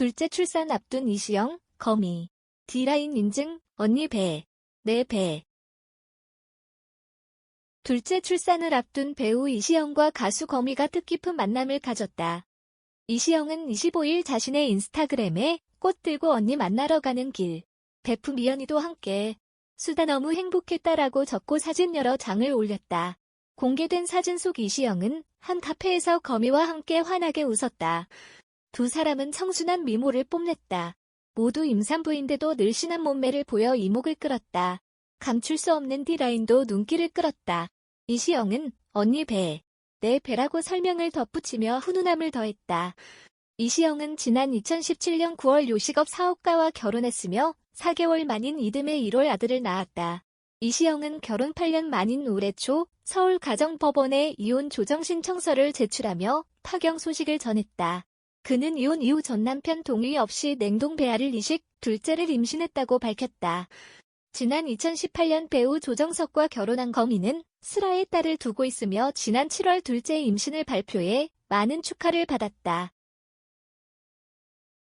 둘째 출산 앞둔 이시영, 거미. D라인 인증, 언니 배. 내 배. 둘째 출산을 앞둔 배우 이시영과 가수 거미가 뜻깊은 만남을 가졌다. 이시영은 25일 자신의 인스타그램에 꽃 들고 언니 만나러 가는 길. 베프 미연이도 함께 수다 너무 행복했다라고 적고 사진 여러 장을 올렸다. 공개된 사진 속 이시영은 한 카페에서 거미와 함께 환하게 웃었다. 두 사람은 청순한 미모를 뽐냈다. 모두 임산부인데도 늘씬한 몸매를 보여 이목을 끌었다. 감출 수 없는 D라인도 눈길을 끌었다. 이시영은 언니 배, 내 배라고 설명을 덧붙이며 훈훈함을 더했다. 이시영은 지난 2017년 9월 요식업 사업가와 결혼했으며 4개월 만인 이듬해 1월 아들을 낳았다. 이시영은 결혼 8년 만인 올해 초 서울 가정법원에 이혼 조정 신청서를 제출하며 파경 소식을 전했다. 그는 이혼 이후 전 남편 동의 없이 냉동 배아를 이식, 둘째를 임신했다고 밝혔다. 지난 2018년 배우 조정석과 결혼한 거미는 슬아의 딸을 두고 있으며 지난 7월 둘째 임신을 발표해 많은 축하를 받았다.